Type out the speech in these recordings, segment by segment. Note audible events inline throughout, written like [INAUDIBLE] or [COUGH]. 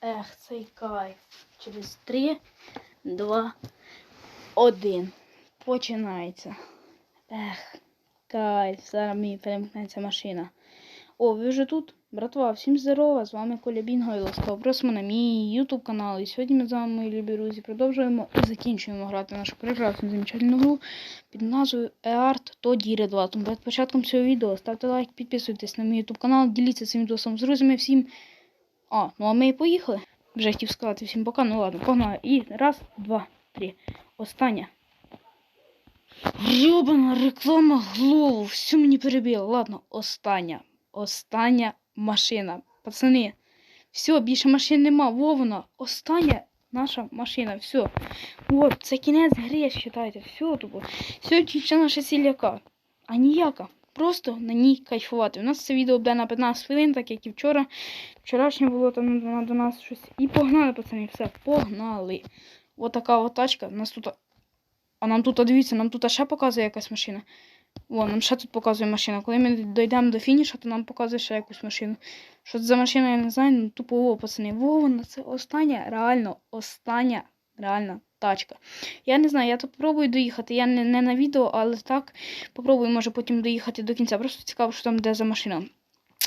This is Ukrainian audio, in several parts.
Ех, цей кайф. Через 3, 2, 1. Починається. Ех, кайф. Зараз мені перемкнеться машина. О, ви вже тут? Братва, всім здорова! З вами Коля Бінго і ласкаво просимо на мій YouTube канал. І сьогодні ми з вами, мої любі друзі, продовжуємо і закінчуємо грати нашу прекрасну замечательну гру під назвою EART то Діре 2. Тому перед початком цього відео ставте лайк, підписуйтесь на мій YouTube канал, діліться цим відосом з друзями всім. А, ну а ми і поїхали. Вже хотів сказати всім пока, ну ладно, погнали. І раз, два, три. Остання. Йобана реклама голову, всю мені перебила. Ладно, остання. Остання машина. Пацани, все, більше машин нема. Во вона. Остання наша машина. Все. От, це кінець гри, вважайте. Все тупо. Все, тільки наша сіляка. А ніяка. Просто на ній кайфувати. У нас це відео буде на 15 хвилин, так як і вчора. Вчорашнє було там на 12 щось. І погнали, пацани, все, погнали. От така от тачка. У нас тут. А нам тут, дивіться, нам тут ще показує якась машина. О, нам ще тут показує машина. Коли ми дійдемо до фінішу, то нам показує ще якусь машину. Що це за машина, я не знаю, ну тупо о, пацани. Во, вона це остання, реально, остання, реальна тачка. Я не знаю, я тут попробую доїхати. Я не, не на відео, але так попробую, може потім доїхати до кінця. Просто цікаво, що там де за машина.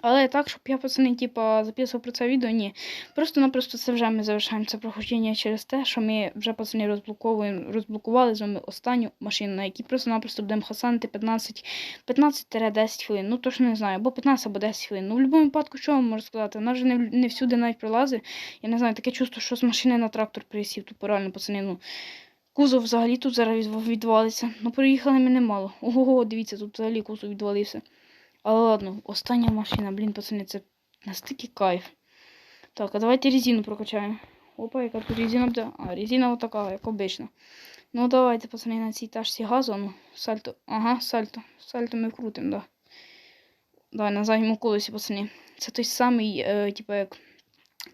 Але так, щоб я, пацани, типа, записував про це відео, ні. Просто-напросто це вже ми завершаємо це проходження через те, що ми вже, пацани, розблоковуємо, розблокували з вами останню машину, на якій просто-напросто будемо хасанити 15 15-10 хвилин. Ну, точно не знаю, або 15, або 10 хвилин. Ну, в будь-якому випадку, що вам можу сказати? Вона вже не, не всюди навіть пролазить. Я не знаю, таке чувство, що з машини на трактор пересів, тупо реально, пацани, ну. Кузов взагалі тут зараз від- відвалиться. Ну, проїхали ми немало. Ого, дивіться, тут взагалі кузов відвалився. Але ладно, остання машина, блін, пацани, це настільки кайф. Так, а давайте резину прокачаємо. Опа, яка тут резина буде. А, резина отака, як обично. Ну давайте, пацани, на цій ташці газу. Ну, сальто. Ага, сальто. Сальто ми крутимо, да. Давай на задньому колесі, пацани. Це той самий, е, типу, як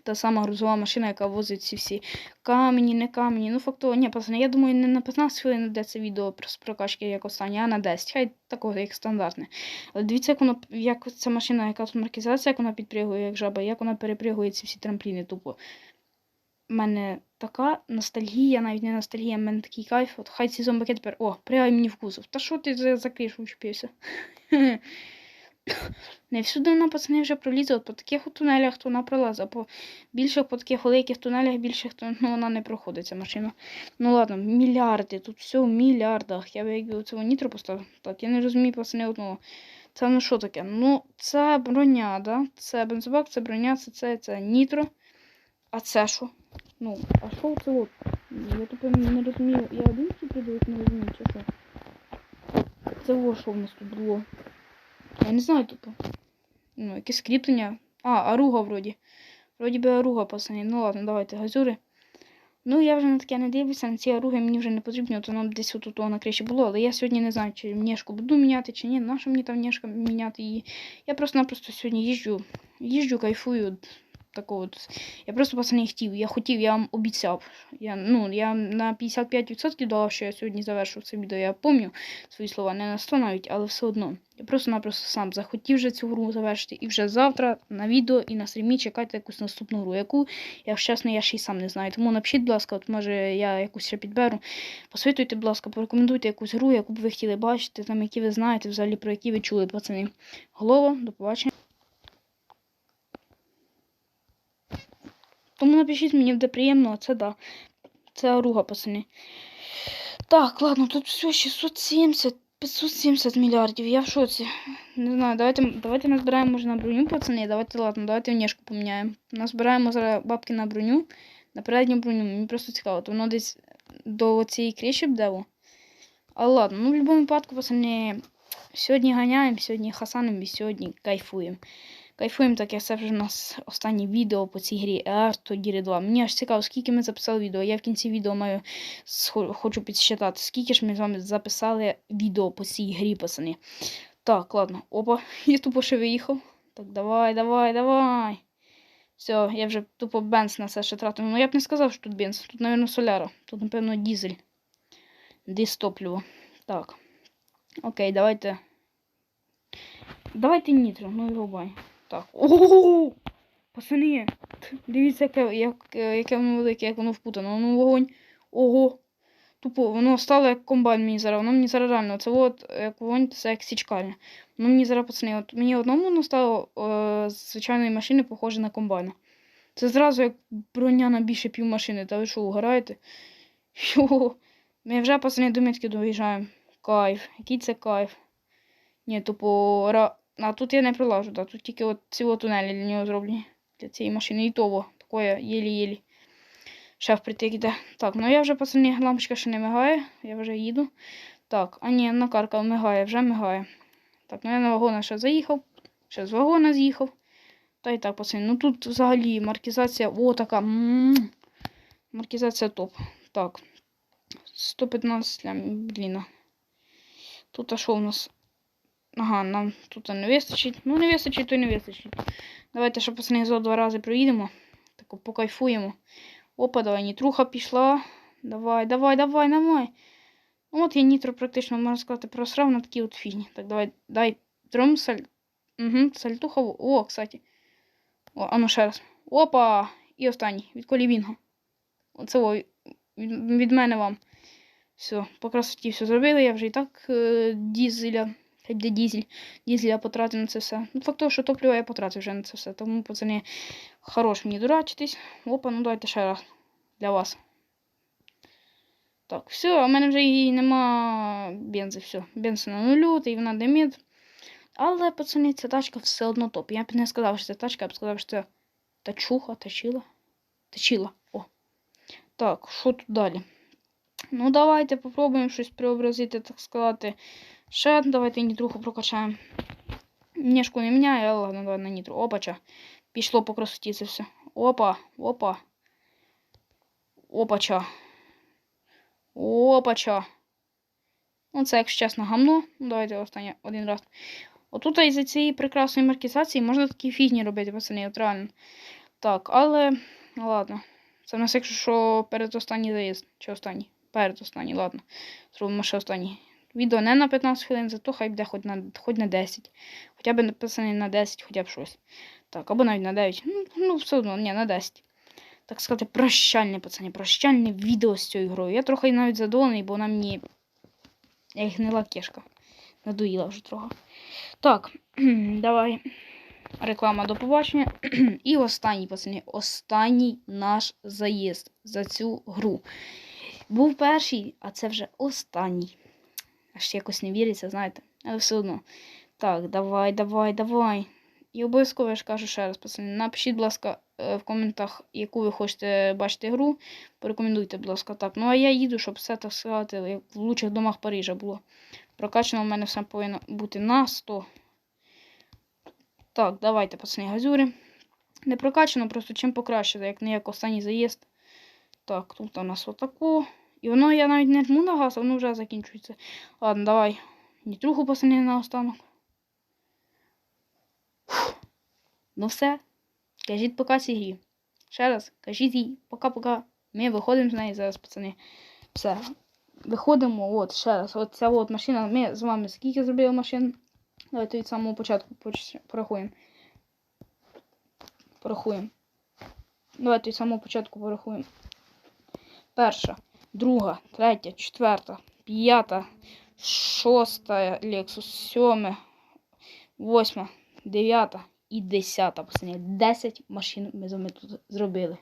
та сама грузова машина, яка возить ці всі камені, не камені. Ну, фактово, ні, пацани, я думаю, не на 15 хвилин йде це відео про прокачки як останнє, а на 10. Хай такого, як стандартне. Але дивіться, як воно, як ця машина, яка тут маркізація, як вона підпригує, як жаба, як вона перепригує ці всі трампліни тупо. У мене така ностальгія, навіть не ностальгія, в мене такий кайф. От хай ці зомбаки тепер. О, пригай мені в кузов. Та що ти за, за кришу вчепився? [LAUGHS] Не всюди вона, пацани, вже пролізе. От по таких тунелях то вона пролазить, а по більших по таких великих тунелях більших то ну, вона не проходить ця машина. Ну ладно, мільярди, тут все в мільярдах. Я би якби цього нітро поставив. Так, я не розумію, пацани, одного. Це ну що таке? Ну, це броня, да? Це бензобак, це броня, це це, це нітро. А це що? Ну, а що це от? Я тупо не розумію. Я один ці придивись не розумію, чи що? Це о, що в нас тут було? Я не знаю тупо. Ну, якесь кріплення. А, аруга вроді. Вроді би аруга, пацани. Ну ладно, давайте газюри. Ну, я вже на таке не дивлюся, на ці аруги мені вже не потрібні, то нам десь от на криші було, але я сьогодні не знаю, чи мнішку буду міняти, чи ні. Наша мені там мнішка міняти її. Я просто-напросто сьогодні їжджу, їжджу, кайфую. Такого. Я просто пацани хотів. Я хотів, я вам обіцяв. Я, ну, я на 55% дала, що я сьогодні завершу це відео. Я пам'ятаю свої слова, не на 100 навіть, але все одно. Я просто-напросто сам захотів вже цю гру завершити. І вже завтра на відео і на стрімі чекайте якусь наступну гру, яку, я чесно, я ще й сам не знаю. Тому напишіть, будь ласка, от може я якусь ще підберу. Посвитуйте, будь ласка, порекомендуйте якусь гру, яку б ви хотіли бачити, там, які ви знаєте, взагалі про які ви чули, пацани. Голова, до побачення. Тому напишіть мені буде приємно, це да. Це оруга, пацани. Так, ладно, тут все 670, 570 мільярдів. Я в шоці. Не знаю, давайте, давайте назбираємо може на броню, пацани. Давайте, ладно, давайте внешку поміняємо. Назбираємо зараз бабки на броню, на передню броню. Мені просто цікаво, то воно десь до цієї криші буде. во. Але ладно, ну в будь-якому випадку, пацани, сьогодні ганяємо, сьогодні хасанимо і сьогодні кайфуємо. Кайфуємо, так як це вже у нас останнє відео по цій грі ER то 2. Мені аж цікаво, скільки ми записали відео. Я в кінці відео маю хочу підсчитати, скільки ж ми з вами записали відео по цій грі, пацани. Так, ладно. Опа, я тупо ще виїхав. Так, давай, давай, давай. Все, я вже тупо бенз на це ще тратив. Ну я б не сказав, що тут бенз. Тут, мабуть, соляра. Тут, напевно, дізель. Десь. Так. Окей, давайте. Давайте нітро, ну і рубай. Так. Ого! Пацани, дивіться, яке, як, е, яке воно велике, як воно впутано. Воно вогонь. Ого. Тупо, воно стало як комбайн мені зараз. Воно мені зараз реально. Це от як вогонь, це як січкальня. Воно мені зараз, пацани, от мені одному воно стало е, звичайної машини похоже на комбайна. Це зразу як броня на більше пів машини. Та ви що, угораєте? Йо. Ми вже, пацани, до мітки доїжджаємо. Кайф. Який це кайф. Ні, тупо. А тут я не прилажу, да. тут тільки от ці от тунелі для нього зроблені. Для цієї машини. І того. Такое єлі-єлі. Шеф притик іде. Так, ну я вже, пацани, лампочка ще не мигає. Я вже їду. Так, а ні, накарка мигає, вже мигає. Так, ну я на вагона ще заїхав. Ще з вагона з'їхав. Та й так, пацани. Ну тут взагалі маркізація. О, така. Маркізація топ. Так. 115 лям, блін. Тут а що у нас? Ага, нам тут не вистачить. Ну, не вистачить, то й не вистачить. Давайте ще пацани зо два рази проїдемо. Так покайфуємо. Опа, давай, нітруха пішла. Давай, давай, давай, давай. Ну от я нітро практично, можна сказати, просрав на такі от фігні. Так, давай, дай тром саль. Угу, сальтуха. О, кстати. О, а ну ще раз. Опа! І останній. Від колівінга. Оце о, від, від мене вам. Все, по красоті все зробили. Я вже і так е, дізеля. Де дізель. Дізеля потратив на це все. Ну, факт того, що топливо я потратив вже на це все. Тому, пацани, хорош мені дурачитись. Опа, ну давайте ще раз. Для вас. Так, все, в мене вже і нема бензи, все. Бенз на нулю, й вона димить. Але, пацани, ця тачка все одно топ. Я б не сказав, що це тачка, я б сказав, що це тачуха, тачила. Тачила. О. Так, що тут далі? Ну, давайте попробуємо щось преобразити, так сказати. Ще давайте нітруху прокачаємо. Ніжку не міняю, але ладно, давай на нітру. Опача. Пішло по красоті це все. Опа, опа. Опача. Опача. Ну, це, якщо чесно, гамно. Ну, давайте останнє один раз. Отут із цієї прекрасної маркізації можна такі фігні робити, пацани, от реально. Так, але. Ладно. Це в нас, якщо що, передостанній заїзд. Чи останній? Передостанній, ладно. Зробимо ще останній. Відео не на 15 хвилин, зато хай буде хоч на, хоч на 10. Хоча б написаний на 10, хоча б щось. Так, або навіть на 9. Ну, ну все одно, ні, на 10. Так сказати, прощальне, пацани, прощальне відео з цією грою. Я трохи навіть задоволений, бо вона мені. Я їх гнила кішка. Надоїла вже трохи. Так, [CLEARS THROAT] давай. Реклама до побачення. [CLEARS THROAT] І останній, пацани, останній наш заїзд за цю гру. Був перший, а це вже останній. Аж якось не віриться, знаєте. Але все одно. Так, давай, давай, давай. І обов'язково я ж кажу ще раз, пацани, напишіть, будь ласка, е, в коментах, яку ви хочете бачити гру. Порекомендуйте, будь ласка, так. Ну а я їду, щоб все так сказати, як в лучших домах Парижа було. Прокачано в мене все повинно бути на 100. Так, давайте, пацани, газюри. Не прокачано, просто чим покращити, як не як останній заїзд. Так, тут у нас отако. І воно я навіть не жму на газ, воно вже закінчується. Ладно, давай. Нітруху пацани на останок. Ну все. Кажіть пока цій грі. Ще раз, кажіть їй пока-пока. Ми виходимо з неї зараз, пацани. Все. Виходимо, от, ще раз. От ця от машина. Ми з вами скільки зробили машин? Давайте від самого початку порахуємо. Порахуємо. Давайте від самого початку порахуємо. Перша, друга, третя, четверта, п'ята, шоста Lexus, сьоме, восьма, дев'ята і десята. Пацани, 10 машин ми з вами тут зробили.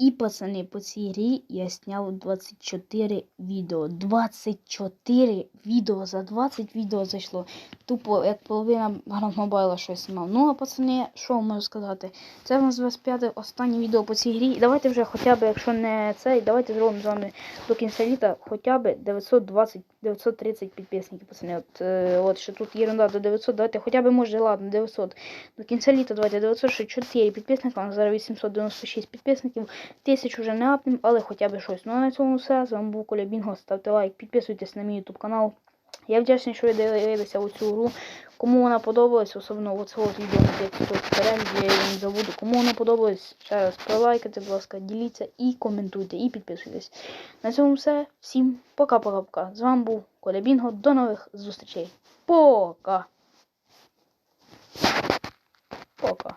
І, пацани, по цій грі я зняв 24 відео. 24 відео. За 20 відео зайшло. Тупо, як половина Mobile щось знімав. Ну, а пацани, що можу сказати? Це у нас 25 останнє відео по цій грі. Давайте вже хоча б, якщо не цей, давайте зробимо з вами до кінця літа хоча б 920 930 підписників, пацани. От, е, от що тут єрунда до 900, давайте хоча б може, ладно, 900. До кінця літа давайте 964 підписника, зараз 896 підписників. Тисячу вже не апнем, але хоча б щось. Ну а на цьому все. З вами був Коля Бінго. Ставте лайк, підписуйтесь на мій YouTube канал. Я вдячний, що ви дивилися у цю гру. Кому вона подобалась, особливо оце відео на 500 переглядів, я її не забуду. Кому вона подобалась, ще раз пролайкайте, будь ласка, діліться і коментуйте, і підписуйтесь. На цьому все. Всім пока-пока-пока. З вами був Коля Бінго. До нових зустрічей. Пока! Пока.